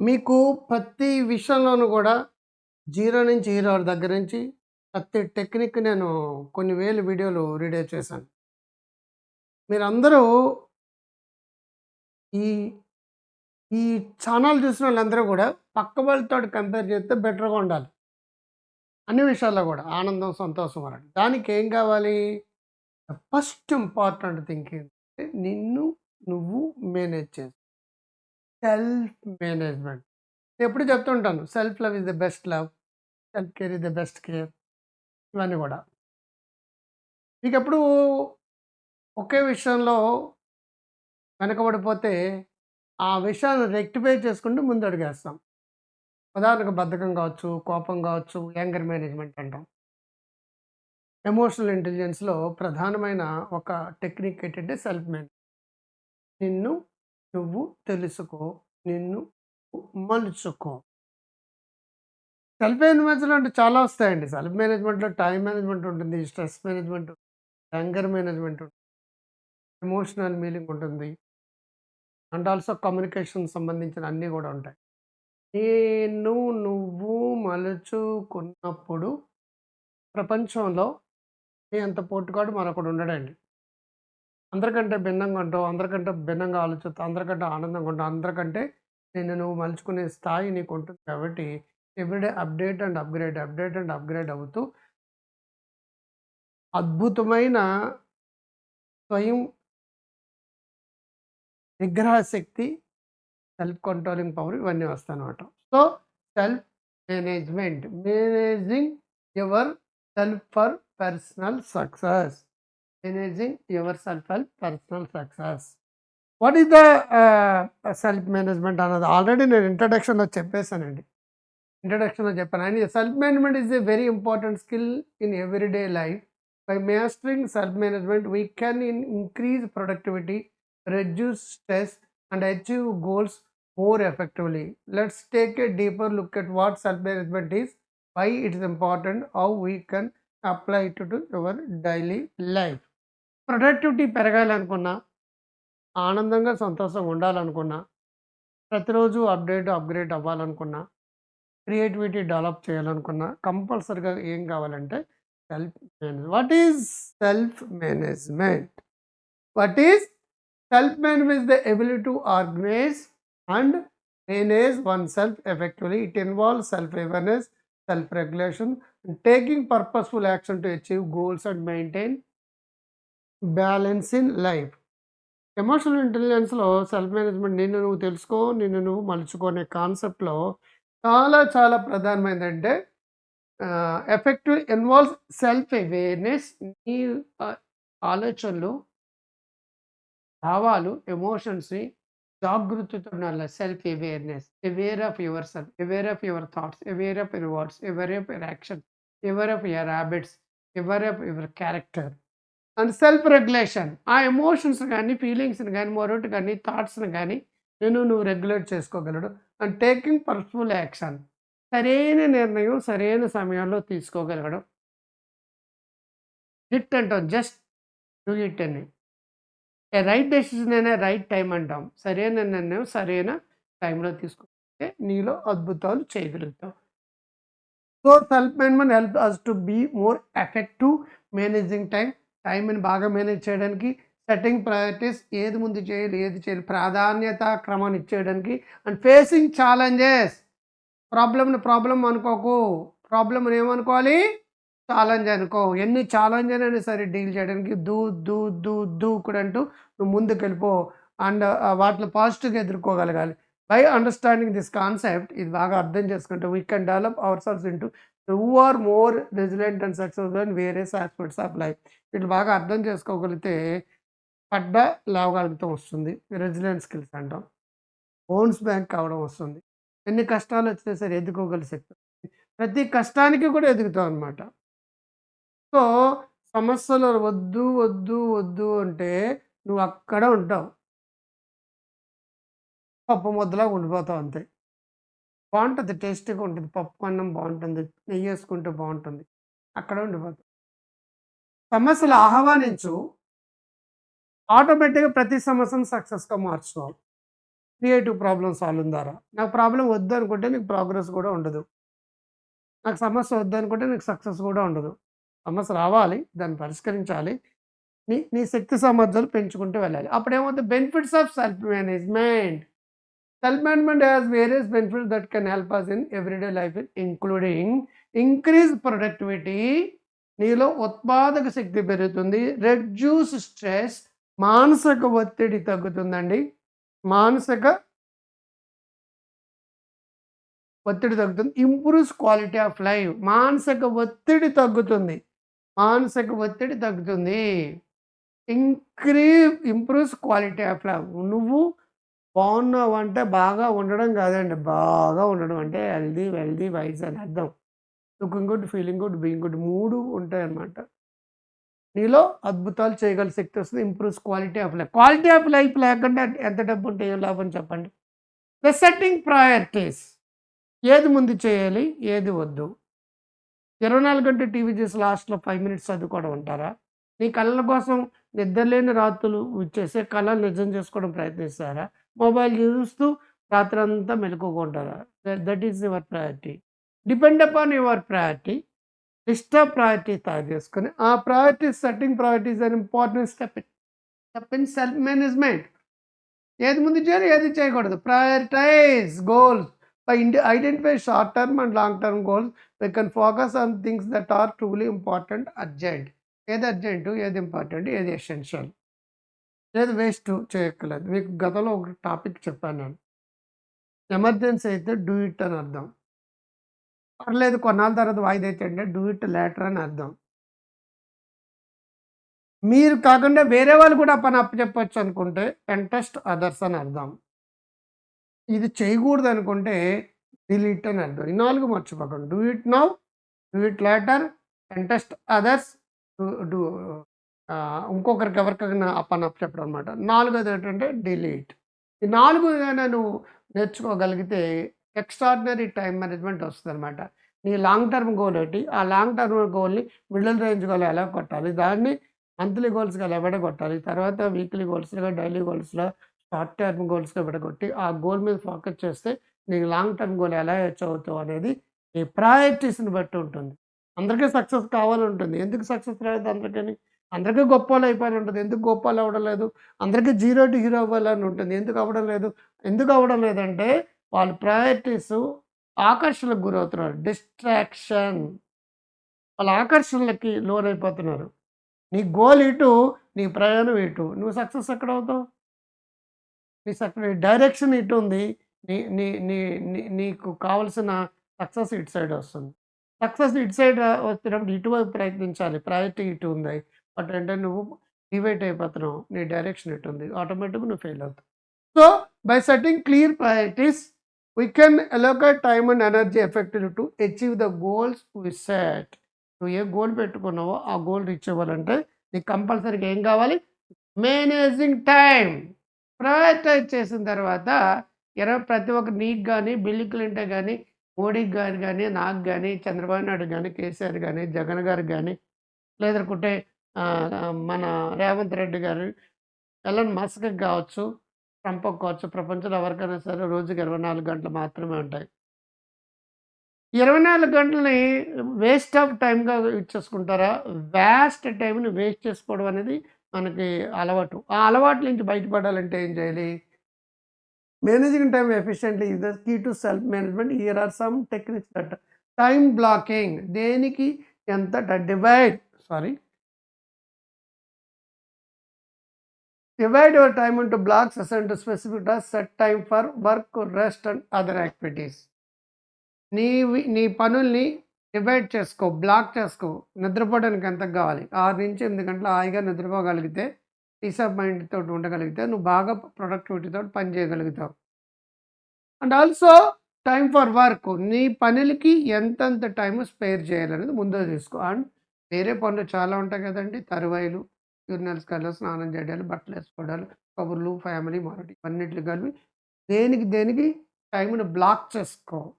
మీకు ప్రతి విషయంలోనూ కూడా జీరో నుంచి హీరో దగ్గర నుంచి ప్రతి టెక్నిక్ నేను కొన్ని వేల వీడియోలు రీడే చేశాను. మీరందరూ ఈ ఈ ఛానల్ చూసిన వాళ్ళందరూ కూడా పక్క వాళ్ళతోటి కంపేర్ చేస్తే బెటర్‌గా ఉండాలి. అన్ని విషయాల్లో కూడా ఆనందం, సంతోషం అనండి. ఏం కావాలి? ఫస్ట్ ఇంపార్టెంట్ థింగ్ ఏంటంటే నిన్ను నువ్వు మేనేజ్ చేసు. Self management. ఎప్పుడు చెప్తుంటాను. Self love is the best love. Self care is the best care. ఇవన్నీ గూడా. మీకెప్పుడు ఒకే విషయంలో వెనకబడిపోతే, ఆ విషయాన్ని రెక్టిఫై చేసుకుంటూ ముందడుగేస్తాం. ఉదాహరణకు బద్ధకం కావచ్చు కోపం కావచ్చు యాంగర్ మేనేజ్‌మెంట్ అంటాం. ఎమోషనల్ ఇంటెలిజెన్స్‌లో ప్రధానమైన ఒక టెక్నిక్ ఏంటంటే సెల్ఫ్ మేనేజ్. నిన్ను నువ్వు తెలుసుకో. నిన్ను మలుచుకో. సెల్ఫ్ మేనేజ్‌మెంట్‌లో అంటే చాలా వస్తాయండి. సెల్ఫ్ మేనేజ్‌మెంట్‌లో టైం మేనేజ్‌మెంట్ ఉంటుంది. Stress management, anger management emotional. Emotional మీలింగ్ ఉంటుంది. అండ్ ఆల్సో కమ్యూనికేషన్ సంబంధించిన అన్నీ కూడా ఉంటాయి. నేను నువ్వు మలుచుకున్నప్పుడు ప్రపంచంలో నీ అంత పోటుగాడు మరొకడు ఉండడండి. అందరికంటే భిన్నంగా ఉంటావు. అందరికంటే భిన్నంగా ఆలోచిస్తావు. అందరికంటే ఆనందంగా ఉంటావు. అందరికంటే నేను నువ్వు మలుచుకునే స్థాయి నీకుంటుంది కాబట్టి everyday update and upgrade, update and upgrade అవుతూ అద్భుతమైన స్వయం నిగ్రహ శక్తి, సెల్ఫ్ కంట్రోలింగ్ పవర్ ఇవన్నీ వస్తాయన్నమాట. So, self management. Managing yourself for personal success. Managing yourself help personal success. What is the self management అన్నది ఆల్రెడీ నేను ఇంట్రడక్షన్‌లో చెప్పేశానండి ఇంట్రడక్షన్‌లో చెప్పాను. And self management is a very important skill in everyday life. By mastering self management we can in increase productivity, reduce stress and achieve goals more effectively let's take a deeper look at what self management is why it is important how we can apply to to our daily. Productivity పెరగాలనుకున్నా, ఆనందంగా, సంతోషంగా ఉండాలనుకున్నా, ప్రతిరోజు update, upgrade అవ్వాలనుకున్నా, creativity develop చేయాలనుకున్నా, కంపల్సరీగా ఏం కావాలంటే self manage what is self management? What is self manage the ability to organise and manage oneself It it involve self awareness self regulation taking purposeful action to achieve goals and maintain balance in life emotional ఇంటెలిజెన్స్‌లో self management నిన్ను నువ్వు తెలుసుకో, నిన్ను నువ్వు మలుచుకునే కాన్సెప్ట్‌లో చాలా చాలా ప్రధానమైనది అంటే ఎఫెక్టివ్ ఇన్వాల్వ్ సెల్ఫ్ అవేర్‌నెస్ నీ ఆలోచనలు భావాలు, ఎమోషన్స్‌ని జాగృతితో ఉండాలి. Self awareness. Aware of your self, aware of your thoughts, aware of your words, aware of your action aware of your habits, aware of your character. And self regulation. ఆ emotions కానీ ఫీలింగ్స్‌ని కానీ మొరటు కానీ థాట్స్‌ని కానీ నేను నువ్వు regulate చేసుకోగలడు. And taking personal action. సరైన నిర్ణయం సరైన సమయంలో తీసుకోగలగడం. జిట్ అంటాం. జస్ట్ డూ ఇట్ అని. ఏ రైట్ డెసిషన్ అయినా రైట్ టైం అంటాం. సరైన నిర్ణయం సరైన టైంలో తీసుకుంటే నీలో అద్భుతాలు చేయగలుగుతాం so, self management help us to be more effective managing time టైంని బాగా మేనేజ్ చేయడానికి, సెట్టింగ్ ప్రయారిటీస్ ఏది ముందు చేయాలి, ఏది చేయాలి ప్రాధాన్యత క్రమాన్ని ఇచ్చేయడానికి అండ్ ఫేసింగ్ ఛాలెంజెస్. ప్రాబ్లమ్‌ని ప్రాబ్లమ్ అనుకోకు. ప్రాబ్లమ్‌ని ఏమనుకోవాలి? ఛాలెంజ్ అనుకో. ఎన్ని ఛాలెంజ్ అయినా సరే డీల్ చేయడానికి దూ దూ దూ దూకుడంటూ నువ్వు ముందుకెళ్ళిపో. అండ్ వాటిని పాజిటివ్‌గా ఎదుర్కోగలగాలి. బై అండర్‌స్టాండింగ్ దిస్ కాన్సెప్ట్ ఇది బాగా అర్థం చేసుకుంటే we can develop ourselves into who are more resilient and successful in various aspects of life. వీళ్ళు బాగా అర్థం చేసుకోగలిగితే పడ్డ లేవగలుగుతాం వస్తుంది. రెసిలియన్స్ స్కిల్స్ అంటాం. బౌన్స్ బ్యాంక్ కావడం వస్తుంది. ఎన్ని కష్టాలు వచ్చినా సరే ఎదుర్కోగల శక్తి. ప్రతి కష్టానికి కూడా ఎదుగుతాం అనమాట. సో, సమస్యలు వద్దు, వద్దు, వద్దు అంటే నువ్వు అక్కడే ఉంటావు. పప్పు ముద్దలాగా ఉండిపోతావు అంతే. బాగుంటుంది టేస్టీగా ఉంటుంది. పప్పు అన్నం నెయ్యి వేసుకుంటే బాగుంటుంది అక్కడే ఉండిపోతుంది సమస్యలు ఆహ్వానించు. ఆటోమేటిక్‌గా ప్రతి సమస్యను సక్సెస్‌గా మార్చుకోవాలి. క్రియేటివ్ ప్రాబ్లమ్ సాల్వ్ ద్వారా. నాకు ప్రాబ్లం వద్దు అనుకుంటే నీకు ప్రోగ్రెస్ కూడా ఉండదు. నాకు సమస్య వద్దు అనుకుంటే నీకు సక్సెస్ కూడా ఉండదు. సమస్య రావాలి. దాన్ని పరిష్కరించాలి. నీ నీ శక్తి సామర్థ్యాలు పెంచుకుంటూ వెళ్ళాలి. అప్పుడు ఏమవుతుంది benefits of self management Self management has various benefits that can help us in everyday life including increase productivity నీలో ఉత్పాదక శక్తి పెరుగుతుంది రెడ్యూస్ స్ట్రెస్ మానసిక ఒత్తిడి తగ్గుతుందండి. మానసిక ఒత్తిడి తగ్గుతుంది. ఇంప్రూవ్స్ క్వాలిటీ ఆఫ్ లైఫ్ మానసిక ఒత్తిడి తగ్గుతుంది. మానసిక ఒత్తిడి తగ్గుతుంది. Increase improves quality of life నువ్వు బాగున్నావు అంటే బాగా ఉండడం కాదండి. బాగా ఉండడం అంటే హెల్దీ వెల్దీ వైజ్ అని అర్థం. Looking good feeling good being good మూడు ఉంటాయి అన్నమాట నీలో అద్భుతాలు చేయగల శక్తి వస్తుంది. Improves quality of life. Quality of life లేకుండా ఎంత డబ్బు ఉంటే ఏం లాభం చెప్పండి? The setting priorities. ఏది ముందు చేయాలి ఏది వద్దు. ఇరవై నాలుగు గంటలు టీవీ చేసి లాస్ట్లో ఫైవ్ మినిట్స్ చదువుకోవడం ఉంటారా నీ కళ్ళ కోసం నిద్రలేని రాత్రులు చేసే కళలు నిజం చేసుకోవడం ప్రయత్నిస్తారా? మొబైల్ చూస్తూ రాత్రంతా మెలుకుంటారు that is your priority. Depend upon your priority. List of priority తయారు చేసుకొని ఆ ప్రయారిటీస్ సెట్టింగ్ ప్రయారిటీస్ అని important step step in self management. ఏది ముందు చేయాలి ఏది చేయకూడదు. Prioritise goals. By indie identify short term and long term goals. We can focus on things that are truly important urgent. ఏది అర్జెంటు ఏది important ఏది essential. లేదు వేస్ట్ చేయక్కర్లేదు. మీకు గతంలో ఒక టాపిక్ చెప్పాను నేను. ఎమర్జెన్సీ అయితే డూ ఇట్ అని అర్థం. పర్లేదు కొన్నాళ్ళ తర్వాత వాయిదా అంటే డూ ఇట్ లేటర్ అని అర్థం. మీరు కాకుండా వేరే వాళ్ళు కూడా పని అప్పచెప్పచ్చు అనుకుంటే కంటెస్ట్ అదర్స్ అని అర్థం. ఇది చేయకూడదు అనుకుంటే డిలీట్ అని అర్థం. ఈ నాలుగు మర్చిపోకండి. Do it now do it later contest others do ఇంకొకరికి ఎవరికైనా ఆ అప్ చెప్పడం అనమాట నాలుగోది ఏంటంటే డిలీట్. ఈ నాలుగు నేను నువ్వు నేర్చుకోగలిగితే ఎక్స్ట్రాడినరీ టైం మేనేజ్మెంట్ వస్తుంది అనమాట నీ లాంగ్ టర్మ్ గోల్ ఏంటి? ఆ లాంగ్ టర్మ్ గోల్ని మిడిల్ రేంజ్ గోల్ ఎలా కొట్టాలి? దాన్ని మంత్లీ గోల్స్గా ఎలా విడగొట్టాలి తర్వాత వీక్లీ గోల్స్గా డైలీ గోల్స్లో షార్ట్ టర్మ్ గోల్స్గా విడగొట్టి ఆ గోల్ మీద ఫోకస్ చేస్తే నీకు లాంగ్ టర్మ్ గోల్ ఎలా అచీవ్ అవుతావు అనేది నీ ప్రయారిటీస్ని బట్టి ఉంటుంది. అందరికీ సక్సెస్ కావాలని ఉంటుంది ఎందుకు సక్సెస్ రాదు అందరికీ అందరికీ గొప్పలు అయిపోయి ఉంటుంది. ఎందుకు గొప్పలు అవ్వడం లేదు? అందరికీ జీరో టు హీరో అవ్వాలని ఉంటుంది. ఎందుకు అవ్వడం లేదు? ఎందుకు అవ్వడం లేదంటే వాళ్ళ ప్రయారిటీస్ ఆకర్షణలకు గురవుతున్నారు. డిస్ట్రాక్షన్ వాళ్ళ ఆకర్షణలకి లోనైపోతున్నారు. నీ గోల్ ఇటు నీ ప్రయాణం ఇటు. నువ్వు సక్సెస్ ఎక్కడ అవుతావు? నీ సక్సెస్ డైరెక్షన్ ఇటు ఉంది. నీ నీ నీ నీ- నీకు కావలసిన సక్సెస్ ఇటు సైడ్ వస్తుంది. సక్సెస్ ఇటు సైడ్ వచ్చినప్పుడు ఇటువైపు ప్రయత్నించాలి. ప్రయారిటీ ఇటు ఉంది. బట్ అంటే నువ్వు డివైట్ అయిపోతున్నావు. నీ డైరెక్షన్ ఎట్టుంది? ఉంది ఆటోమేటిక్గా నువ్వు ఫెయిల్ అవుతావు. So by setting clear priorities we can allocate time and energy effective to achieve the goals we set నువ్వు ఏ గోల్ పెట్టుకున్నావో ఆ గోల్ రీచ్ అవ్వాలంటే నీకు కంపల్సరీగా ఏం కావాలి? మేనేజింగ్ టైం ప్రయారిటైజ్ చేసిన తర్వాత ఇరవై ప్రతి ఒక్క నీకు కానీ బిల్లు క్లింటే కానీ మోడీకి గారు కానీ నాకు కానీ చంద్రబాబు నాయుడు కానీ కేసీఆర్ కానీ జగన్ గారు కానీ లేదనుకుంటే మన రేవంత్ రెడ్డి గారు ఎలన్ మస్క్ కావచ్చు ట్రంప్ కావచ్చు ప్రపంచంలో ఎవరికైనా సరే రోజుకి ఇరవై నాలుగు గంటలు మాత్రమే ఉంటాయి. ఇరవై నాలుగు గంటలని వేస్ట్ ఆఫ్ టైంగా ఇచ్చేసుకుంటారా వేస్ట్ టైంని వేస్ట్ చేసుకోవడం అనేది మనకి అలవాటు. ఆ అలవాటు నుంచి బయటపడాలంటే ఏం చేయాలి? Managing time efficiently is the key to self management. Here are some techniques that time blocking దేనికి ఎంత divide sorry Divide your time into blocks assigned to specific tasks, set time for work, rest and other activities. నీ నీ పనుల్ని divide చేసుకో black చేసుకో. నిద్రపోవడానికి ఎంత కావాలి? ఆరు నుంచి ఎనిమిది గంటల హాయిగా నిద్రపోగలిగితే పీస్ ఆఫ్ మైండ్ తోటి ఉండగలిగితే నువ్వు బాగా ప్రొడక్టివిటీతో పని చేయగలుగుతావు. And also time for work నీ పనులకి ఎంతెంత టైం స్పేర్ చేయాలనేది ముందు చూసుకో. అండ్ వేరే పనులు చాలా ఉంటాయి కదండి తరువాయిలు. యూరినల్స్ కల్లా స్నానం చేయడాలు బట్టలు వేసుకోవడాలు కబుర్లు ఫ్యామిలీ మరొకటి అన్నిట్లు కలిపి దేనికి దేనికి టైంని బ్లాక్ చేసుకో.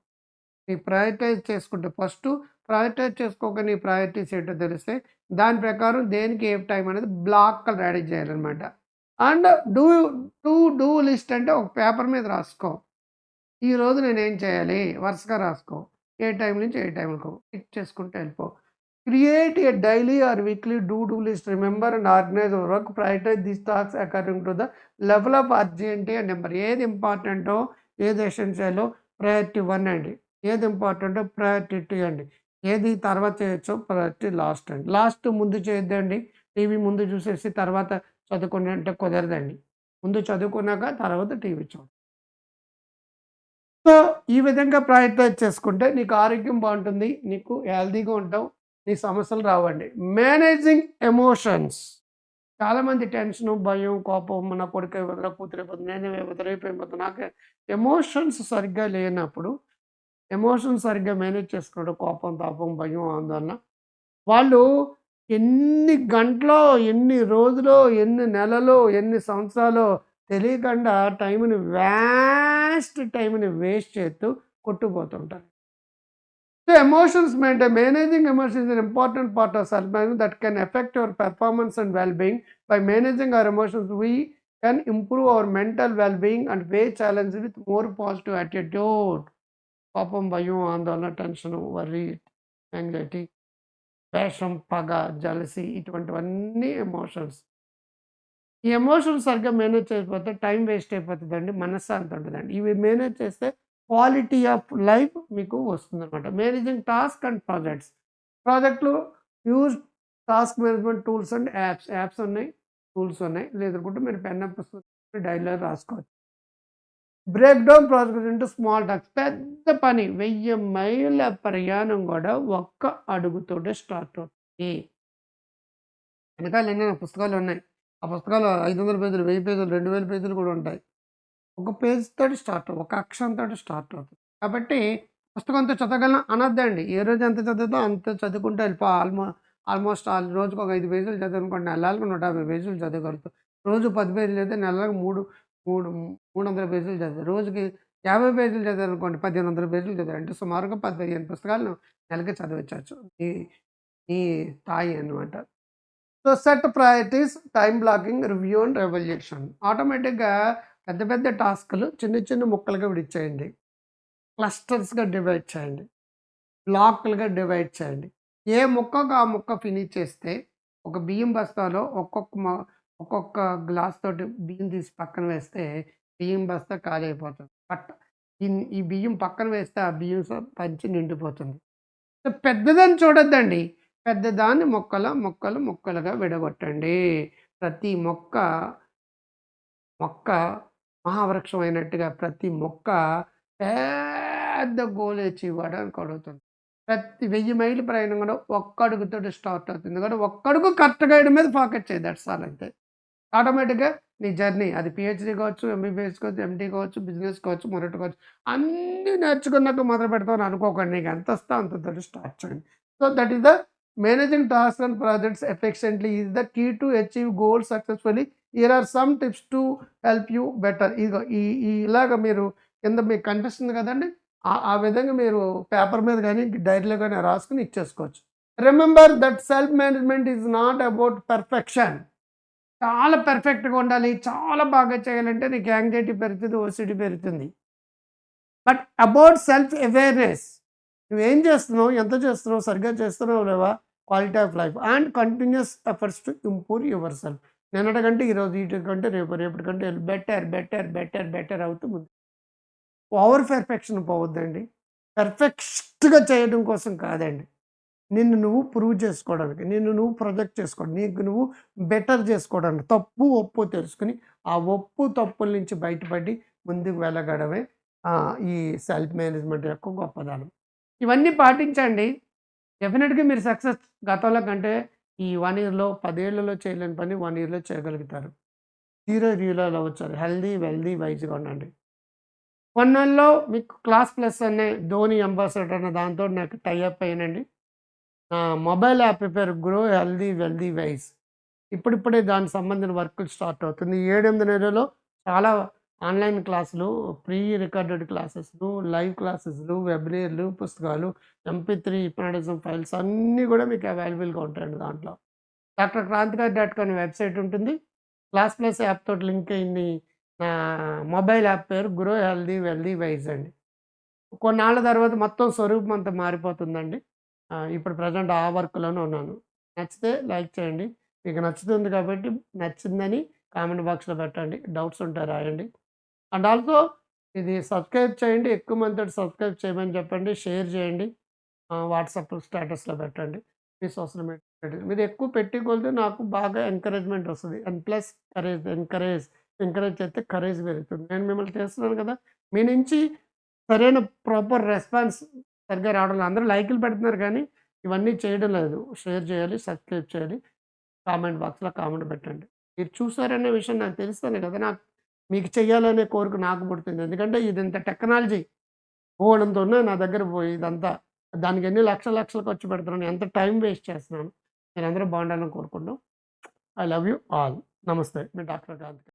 నీ ప్రయారిటైజ్ చేసుకుంటే ఫస్ట్ ప్రయారిటైజ్ చేసుకోక నీ ప్రయారిటీస్ ఏంటో తెలిస్తే దాని ప్రకారం దేనికి ఏ టైం అనేది బ్లాక్ రెడీ చేయాలన్నమాట. And do to do list అంటే ఒక పేపర్ మీద రాసుకో. ఈరోజు నేనేం చేయాలి? వరుసగా రాసుకో. ఏ టైం నుంచి ఏ టైంకు టిక్ చేసుకుంటూ వెళ్ళిపో. Create a daily or weekly do do list remember and organise work prioritise this tasks according to the level of urgency and number ఏది ఇంపార్టెంటో ఏది ఎసెన్షియలో ప్రయారిటీ వన్ అండి. ఏది ఇంపార్టెంటో ప్రయారిటీ టూ అండి. ఏది తర్వాత చేయొచ్చో ప్రయారిటీ లాస్ట్ అండి. లాస్ట్ ముందు చేయొద్దండి. టీవీ ముందు చూసేసి తర్వాత చదువుకుని అంటే కుదరదండి. ముందు చదువుకున్నాక తర్వాత టీవీ చూడండి. సో ఈ విధంగా ప్రయత్నం చేసుకుంటే నీకు ఆరోగ్యం బాగుంటుంది. నీకు హెల్తీగా ఉంటావు. నీ సమస్యలు రావండి. మేనేజింగ్ ఎమోషన్స్ చాలామంది టెన్షన్ భయం కోపం నా కొడుకు అయిపోతున్నా కూతురు అయిపోతుంది నేను అయిపోతున్నా నాకు ఎమోషన్స్ సరిగ్గా లేనప్పుడు ఎమోషన్స్ సరిగ్గా మేనేజ్ చేసుకున్నాడు. కోపం తాపం భయం ఆందోళన. వాళ్ళు ఎన్ని గంటలో ఎన్ని రోజులో ఎన్ని నెలలో ఎన్ని సంవత్సరాలు తెలియకుండా టైంని వ్యాస్ట్ టైంని వేస్ట్ చేస్తూ కొట్టుకుపోతుంటారు. So emotions maintain managing emotions is important part of self manage that can affect your performance and well being by managing our emotions we can improve our mental well being and way challenge with more positive attitude పాపం భయం ఆందోళన tension worry anxiety వేషం పగ jealousy ఇటువంటివన్నీ emotions ఈ emotions సరిగ్గా manage చేయకపోతే time waste అయిపోతుందండి మనశ్శాంతి ఉంటుందండి ఇవి మేనేజ్ చేస్తే క్వాలిటీ ఆఫ్ లైఫ్ మీకు వస్తుందన్నమాట. Managing task and projects. ప్రాజెక్టులు use task management tools and apps. Apps ఉన్నాయి టూల్స్ ఉన్నాయి. లేదనుకుంటే మీరు పెన్ పుస్తకం డైలీ రాసుకోవచ్చు. Break down project into small tasks పెద్ద పని. వెయ్యి మైళ్ళ ప్రయాణం కూడా ఒక్క అడుగుతోటే స్టార్ట్ అవుతుంది. వెనకాల ఎన్నైనా పుస్తకాలు ఉన్నాయి. ఆ పుస్తకాలు ఐదు వందల పేజీలు వెయ్యి పేజీలు రెండు వేల పేజీలు కూడా ఉంటాయి. ఒక పేజ్ తోటి స్టార్ట్ ఒక అక్షరంతో స్టార్ట్ అవుతుంది. కాబట్టి పుస్తకంతో చదవగలను అనొద్దండి ఏ రోజు ఎంత చదువుతో అంత చదువుకుంటే వెళ్ళిపో. ఆల్మో ఆల్మోస్ట్ ఆల్ రోజుకు ఒక ఐదు పేజీలు చదువుకోండి నెలలకు నూట యాభై పేజీలు చదవగలుగుతాం. రోజు పది పేజీలు చదివితే నెలకు మూడు మూడు మూడు వందల పేజీలు చదివారు రోజుకి యాభై పేజీలు చదివారు పదిహేను వందల పేజీలు చదివారు. అంటే సుమారుగా పది పదిహేను పుస్తకాలను నెలకి చదివించవచ్చు. ఈ ఈ స్థాయి అనమాట so set priorities time blocking review and revolution. ఆటోమేటిక్గా పెద్ద పెద్ద టాస్క్లు చిన్న చిన్న ముక్కలుగా విడిచేయండి. క్లస్టర్స్గా డివైడ్ చేయండి. బ్లాక్లుగా డివైడ్ చేయండి. ఏ ముక్కకు ఆ ముక్క ఫినిష్ చేస్తే ఒక బియ్యం బస్తాలో ఒక్కొక్క ఒక్కొక్క గ్లాస్ తోటి బియ్యం తీసి పక్కన వేస్తే బియ్యం బస్తా ఖాళీ అయిపోతుంది. బట్ ఈ ఈ బియ్యం పక్కన వేస్తే ఆ బియ్యం పంచి నిండిపోతుంది. పెద్దదాన్ని చూడొద్దండి. పెద్దదాన్ని మొక్కల మొక్కలు మొక్కలుగా విడగొట్టండి. ప్రతి మొక్క మొక్క మహావృక్షం అయినట్టుగా ప్రతి మొక్క పెద్ద గోల్ ఇవ్వడానికి అడుగుతుంది ప్రతి వెయ్యి మైలు ప్రయాణం కూడా ఒక్కడుగుతో స్టార్ట్ అవుతుంది. కానీ ఒక్కడుగు కరెక్ట్గా వేయడం మీద ఫోకస్ చేయి దట్స్ ఆల్ అంతే. ఆటోమేటిక్గా నీ జర్నీ అది పిహెచ్డీ కావచ్చు ఎంబీబీఎస్ కావచ్చు ఎంటీ కావచ్చు బిజినెస్ కావచ్చు మొదటి కావచ్చు అన్నీ నేర్చుకున్నాక మొదలు పెడతావు అని అనుకోకండి. నీకు ఎంత వస్తా అంత స్టార్ట్ చేయండి. So that is the managing task and projects efficiently is the key to achieve goal successfully here are some tips to help you better ఇదిగో ఈ ఈ ఇలాగ మీరు కింద మీకు కనిపిస్తుంది కదండి? ఆ ఆ విధంగా మీరు పేపర్ మీద కానీ డైరీలో కానీ రాసుకుని ఇచ్చేసుకోవచ్చు. Remember that self management is not about perfection చాలా పర్ఫెక్ట్గా ఉండాలి. చాలా బాగా చేయాలంటే నీకు యాంగ్జైటీ పెరుగుతుంది ఓసిటీ పెరుగుతుంది. బట్ అబౌట్ సెల్ఫ్ అవేర్నెస్ నువ్వేం చేస్తున్నావు ఎంత చేస్తున్నావు సరిగ్గా చేస్తున్నావు లేవా? Quality of life and continuous efforts to improve yourself నిన్నటికంటే ఈరోజు ఇటు కంటే రేపు రేపటి కంటే బెటర్ బెటర్ బెటర్ బెటర్ అవుతూ ముందు. ఓవర్ పెర్ఫెక్షన్ పోవద్దండి. పెర్ఫెక్ట్గా చేయడం కోసం కాదండి. నిన్ను నువ్వు ప్రూవ్ చేసుకోవడానికి నిన్ను నువ్వు ప్రొజెక్ట్ చేసుకోవడం నీకు నువ్వు బెటర్ చేసుకోవడానికి తప్పు ఒప్పు తెలుసుకుని ఆ ఒప్పు తప్పుల నుంచి బయటపడి ముందుకు వెళ్ళగడమే ఈ సెల్ఫ్ మేనేజ్మెంట్ యొక్క గొప్పదనం. ఇవన్నీ పాటించండి. డెఫినెట్గా మీరు సక్సెస్ గతంలో కంటే ఈ వన్ ఇయర్లో పదేళ్ళలో చేయలేని పని వన్ ఇయర్లో చేయగలుగుతారు. హీరో హీరోలో వచ్చారు హెల్దీ వెల్దీ వైజ్గా ఉండండి. వన్ నెలలో మీకు క్లాస్ ప్లస్ అనే ధోని అంబాసిడర్ అన్న దాంతో నాకు టైఅప్ అయ్యానండి. నా మొబైల్ యాప్ పేరు గ్రో హెల్దీ వెల్దీ వైజ్. ఇప్పుడిప్పుడే దానికి సంబంధించిన వర్కులు స్టార్ట్ అవుతుంది. ఏడెనిమిది నెలలో చాలా ఆన్లైన్ క్లాసులు ప్రీ రికార్డెడ్ క్లాసెస్లు లైవ్ క్లాసెస్లు వెబినార్లు పుస్తకాలు ఎంపీ త్రీ హిప్నాటిజం ఫైల్స్ అన్నీ కూడా మీకు అవైలబుల్గా ఉంటాయండి దాంట్లో. Doctor Krantikari dot com website ఉంటుంది. క్లాస్ ప్లస్ యాప్ తోటి లింక్ అయింది. నా మొబైల్ యాప్ పేరు గ్రో హెల్దీ వెల్దీ వైజ్ అండి. కొన్నాళ్ళ తర్వాత మొత్తం స్వరూపం అంతా మారిపోతుందండి. ఇప్పుడు ప్రజెంట్ ఆ వర్క్లోనే ఉన్నాను. నచ్చితే లైక్ చేయండి. మీకు నచ్చుతుంది కాబట్టి నచ్చిందని కామెంట్ బాక్స్లో పెట్టండి. డౌట్స్ ఉంటే రాయండి. అండ్ ఆల్సో ఇది సబ్స్క్రైబ్ చేయండి ఎక్కువ మంది సబ్స్క్రైబ్ చేయమని చెప్పండి షేర్ చేయండి వాట్సాప్ స్టేటస్లో పెట్టండి మీ సోషల్ మీడియా మీరు ఎక్కువ పెట్టి కొలితే నాకు బాగా ఎంకరేజ్మెంట్ వస్తుంది. And plus courage encourage encourage చేస్తే కరేజ్ పెరుగుతుంది. నేను మిమ్మల్ని చేస్తున్నాను కదా మీ నుంచి సరైన ప్రాపర్ రెస్పాన్స్ సరిగ్గా రావడం లేదు. అందరూ లైకులు పెడుతున్నారు కానీ ఇవన్నీ చేయడం లేదు. షేర్ చేయాలి సబ్స్క్రైబ్ చేయాలి కామెంట్ బాక్స్లో కామెంట్ పెట్టండి. మీరు చూసారనే విషయం నాకు తెలుస్తుంది కదా నాకు మీకు చెయ్యాలనే కోరిక నాకు పుడుతుంది. ఎందుకంటే ఇది ఇంత టెక్నాలజీ పోవడంతో నా దగ్గర పోయి ఇదంతా దానికి ఎన్ని లక్షల లక్షలు ఖర్చు పెడుతున్నాను ఎంత టైం వేస్ట్ చేస్తున్నాను నేను అందరూ బాగుండాలని కోరుకుంటాం ఐ లవ్ యూ ఆల్. నమస్తే. మీ డాక్టర్ కాంత్